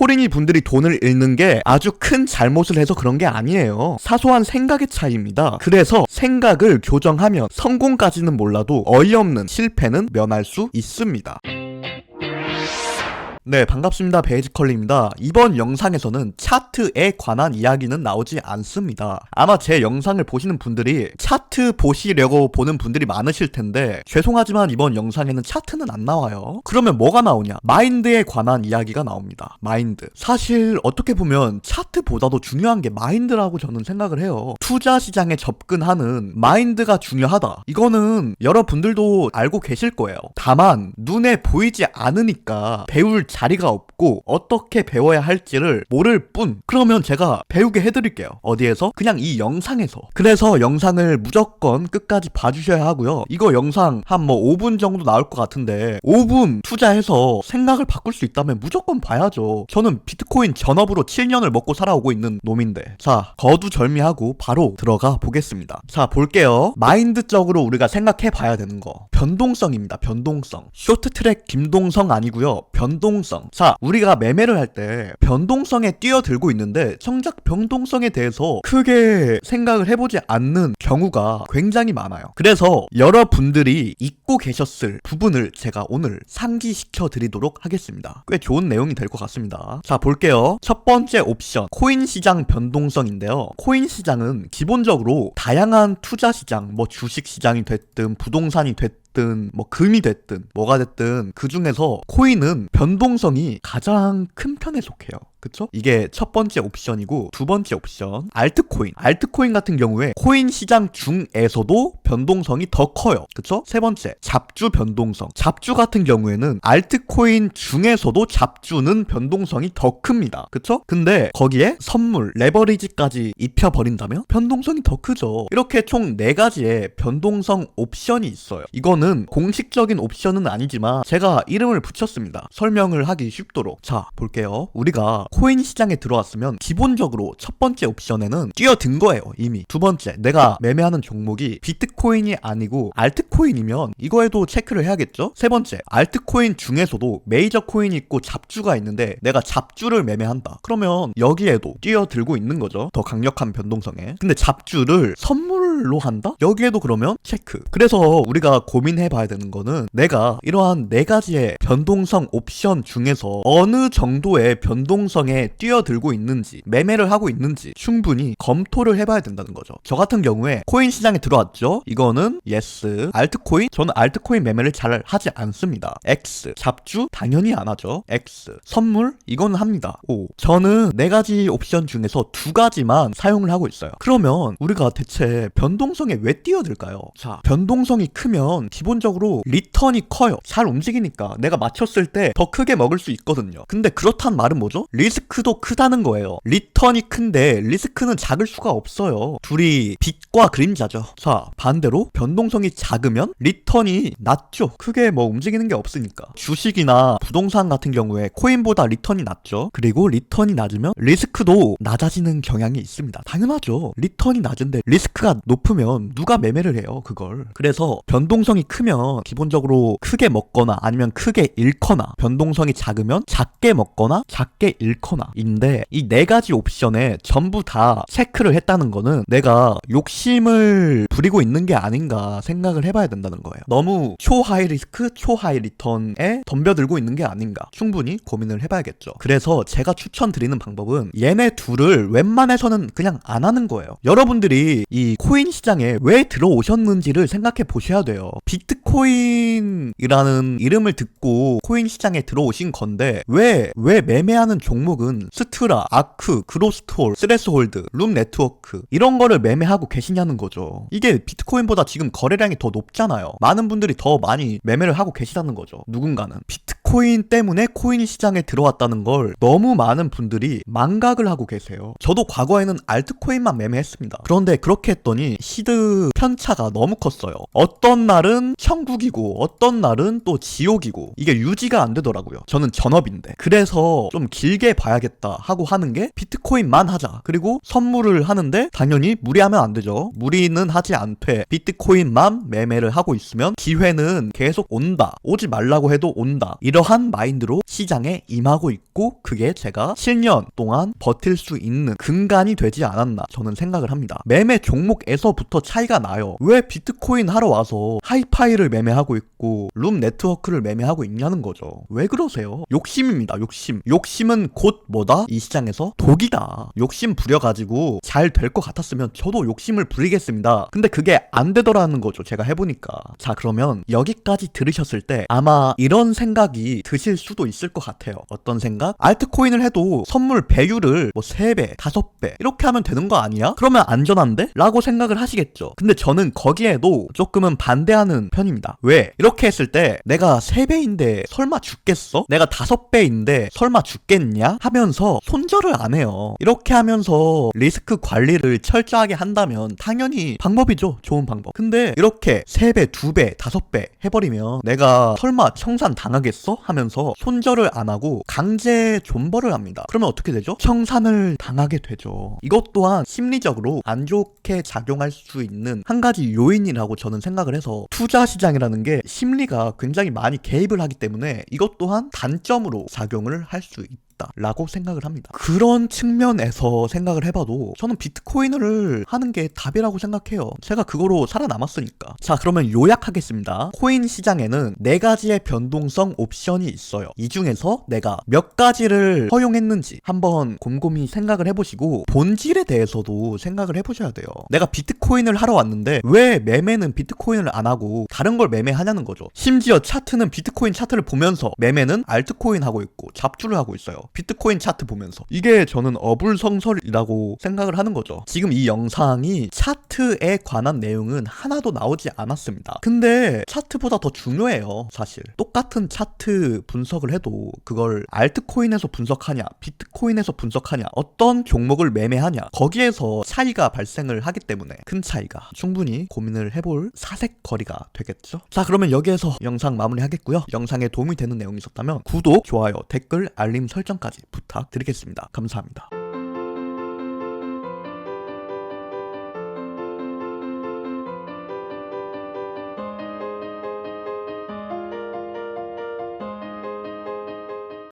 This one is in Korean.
호랭이 분들이 돈을 잃는 게 아주 큰 잘못을 해서 그런 게 아니에요. 사소한 생각의 차이입니다. 그래서 생각을 교정하면 성공까지는 몰라도 어이없는 실패는 면할 수 있습니다. 네, 반갑습니다. 베이지컬리입니다. 이번 영상에서는 차트에 관한 이야기는 나오지 않습니다. 아마 제 영상을 보시는 분들이 차트 보시려고 보는 분들이 많으실 텐데, 죄송하지만 이번 영상에는 차트는 안 나와요. 그러면 뭐가 나오냐? 마인드에 관한 이야기가 나옵니다. 마인드. 사실 어떻게 보면 차트보다도 중요한 게 마인드라고 저는 생각을 해요. 투자 시장에 접근하는 마인드가 중요하다. 이거는 여러분들도 알고 계실 거예요. 다만, 눈에 보이지 않으니까 배울 자리가 없고 어떻게 배워야 할지를 모를 뿐 그러면 제가 배우게 해드릴게요. 어디에서? 그냥 이 영상에서. 그래서 영상을 무조건 끝까지 봐주셔야 하고요. 이거 영상 한 뭐 5분 정도 나올 것 같은데 5분 투자해서 생각을 바꿀 수 있다면 무조건 봐야죠. 저는 비트코인 전업으로 7년을 먹고 살아오고 있는 놈인데. 자 거두절미하고 바로 들어가 보겠습니다. 자 볼게요. 마인드적으로 우리가 생각해 봐야 되는 거. 변동성입니다 변동성. 쇼트트랙 김동성 아니고요. 변동 성. 자 우리가 매매를 할 때 변동성에 뛰어들고 있는데 정작 변동성에 대해서 크게 생각을 해보지 않는 경우가 굉장히 많아요. 그래서 여러분들이 잊고 계셨을 부분을 제가 오늘 상기시켜 드리도록 하겠습니다. 꽤 좋은 내용이 될 것 같습니다. 자 볼게요. 첫 번째 옵션. 코인 시장 변동성인데요. 코인 시장은 기본적으로 다양한 투자 시장 뭐 주식 시장이 됐든 부동산이 됐든 됐든 뭐 금이 됐든 뭐가 됐든 그 중에서 코인은 변동성이 가장 큰 편에 속해요. 그쵸? 이게 첫 번째 옵션이고 두 번째 옵션 알트코인. 알트코인 같은 경우에 코인 시장 중에서도 변동성이 더 커요. 그쵸? 세 번째 잡주 변동성. 잡주 같은 경우에는 알트코인 중에서도 잡주는 변동성이 더 큽니다. 그쵸? 근데 거기에 선물 레버리지까지 입혀버린다면 변동성이 더 크죠. 이렇게 총 네 가지의 변동성 옵션이 있어요. 이거는 공식적인 옵션은 아니지만 제가 이름을 붙였습니다. 설명을 하기 쉽도록. 자 볼게요. 우리가 코인 시장에 들어왔으면 기본적으로 첫 번째 옵션에는 뛰어든 거예요 이미. 두 번째 내가 매매하는 종목이 비트코인이 아니고 알트코인이면 이거에도 체크를 해야겠죠? 세 번째 알트코인 중에서도 메이저 코인이 있고 잡주가 있는데 내가 잡주를 매매한다. 그러면 여기에도 뛰어들고 있는 거죠 더 강력한 변동성에. 근데 잡주를 선물 로 한다 여기에도 그러면 체크 그래서 우리가 고민해 봐야 되는 거는 내가 이러한 네 가지의 변동성 옵션 중에서 어느 정도의 변동성 시장에 뛰어들고 있는지 매매를 하고 있는지 충분히 검토를 해봐야 된다는 거죠. 저 같은 경우에 코인 시장에 들어왔죠. 이거는 yes. 알트코인 저는 알트코인 매매를 잘 하지 않습니다. X 잡주 당연히 안 하죠. X 선물 이거는 합니다. O 저는 네 가지 옵션 중에서 두 가지만 사용을 하고 있어요. 그러면 우리가 대체 변 동성에 왜 뛰어들까요? 자 변동성이 크면 기본적으로 리턴이 커요. 잘 움직이니까 내가 맞췄을 때 더 크게 먹을 수 있거든요. 근데 그렇단 말은 뭐죠? 리스크도 크다는 거예요. 리턴이 큰데 리스크는 작을 수가 없어요. 둘이 빛과 그림자죠. 자, 반대로 변동성이 작으면 리턴이 낮죠. 크게 뭐 움직이는 게 없으니까. 주식이나 부동산 같은 경우에 코인보다 리턴이 낮죠. 그리고 리턴이 낮으면 리스크도 낮아지는 경향이 있습니다. 당연하죠. 리턴이 낮은데 리스크가 높 으면 누가 매매를 해요, 그걸. 그래서 변동성이 크면 기본적으로 크게 먹거나 아니면 크게 잃거나 변동성이 작으면 작게 먹거나 작게 잃거나 잃거나인데 이 네 가지 옵션에 전부 다 체크를 했다는 거는 내가 욕심을 부리고 있는 게 아닌가 생각을 해봐야 된다는 거예요. 너무 초하이 리스크, 초하이 리턴에 덤벼들고 있는 게 아닌가 충분히 고민을 해봐야겠죠. 그래서 제가 추천드리는 방법은 얘네 둘을 웬만해서는 그냥 안 하는 거예요. 여러분들이 이 코인 시장에 왜 들어오셨는지를 생각해 보셔야 돼요. 비트코인이라는 이름을 듣고 코인 시장에 들어오신 건데 왜, 왜 매매하는 종목은 스트라, 아크, 그로스톨, 스레스홀드, 룸 네트워크 이런 거를 매매하고 계시냐는 거죠. 이게 비트코인보다 지금 거래량이 더 높잖아요. 많은 분들이 더 많이 매매를 하고 계시다는 거죠. 누군가는. 비트 코인 때문에 코인 시장에 들어왔다는 걸 너무 많은 분들이 망각을 하고 계세요. 저도 과거에는 알트코인만 매매했습니다. 그런데 그렇게 했더니 시드 편차가 너무 컸어요. 어떤 날은 천국이고 어떤 날은 또 지옥이고 이게 유지가 안 되더라고요. 저는 전업인데. 그래서 좀 길게 봐야 봐야겠다 하고 하는 게 비트코인만 하자. 그리고 선물을 하는데 당연히 무리하면 안 되죠. 무리는 하지 않되 비트코인만 매매를 하고 있으면 기회는 계속 온다. 오지 말라고 해도 온다. 이런 이러한 마인드로 시장에 임하고 있고 그게 제가 7년 동안 버틸 수 있는 근간이 되지 않았나 저는 생각을 합니다. 매매 종목에서부터 차이가 나요. 왜 비트코인 하러 와서 하이파이를 매매하고 있고 룸 네트워크를 매매하고 있냐는 거죠. 왜 그러세요? 욕심입니다. 욕심. 욕심은 곧 뭐다? 이 시장에서 독이다. 욕심 부려가지고 잘 될 것 같았으면 저도 욕심을 부리겠습니다. 근데 그게 안 되더라는 거죠. 제가 해보니까. 자, 그러면 여기까지 들으셨을 때 아마 이런 생각이 드실 수도 있을 것 같아요. 어떤 생각? 알트코인을 해도 선물 배율을 뭐 3배, 5배 이렇게 하면 되는 거 아니야? 그러면 안전한데? 라고 생각을 하시겠죠. 근데 저는 거기에도 조금은 반대하는 편입니다. 왜? 이렇게 했을 때 내가 3배인데 설마 죽겠어? 내가 5배인데 설마 죽겠냐? 하면서 손절을 안 해요. 이렇게 하면서 리스크 관리를 철저하게 한다면 당연히 방법이죠. 좋은 방법. 근데 이렇게 3배, 2배, 5배 해버리면 내가 설마 청산 당하겠어? 하면서 손절을 안 하고 강제 존버를 합니다. 그러면 어떻게 되죠? 청산을 당하게 되죠. 이것 또한 심리적으로 안 좋게 작용할 수 있는 한 가지 요인이라고 저는 생각을 해서 투자 시장이라는 게 심리가 굉장히 많이 개입을 하기 때문에 이것 또한 단점으로 작용을 할 수 있다. 라고 생각을 합니다. 그런 측면에서 생각을 해봐도 저는 비트코인을 하는 게 답이라고 생각해요. 제가 그거로 살아남았으니까. 자, 그러면 요약하겠습니다. 코인 시장에는 네 가지의 변동성 옵션이 있어요. 이 중에서 내가 몇 가지를 허용했는지 한번 곰곰이 생각을 해보시고 본질에 대해서도 생각을 해보셔야 돼요. 내가 비트코인을 하러 왔는데 왜 매매는 비트코인을 안 하고 다른 걸 매매하냐는 거죠. 심지어 차트는 비트코인 차트를 보면서 매매는 알트코인 하고 있고 잡주를 하고 있어요. 비트코인 차트 보면서 이게 저는 어불성설이라고 생각을 하는 거죠. 지금 이 영상이 차트에 관한 내용은 하나도 나오지 않았습니다. 근데 차트보다 더 중요해요, 사실. 똑같은 차트 분석을 해도 그걸 알트코인에서 분석하냐, 비트코인에서 분석하냐, 어떤 종목을 매매하냐, 거기에서 차이가 발생을 하기 때문에 큰 차이가 충분히 고민을 해볼 사색거리가 되겠죠. 자, 그러면 여기에서 영상 마무리하겠고요. 영상에 도움이 되는 내용이 있었다면 구독, 좋아요, 댓글, 알림 설정 까지 부탁드리겠습니다. 감사합니다.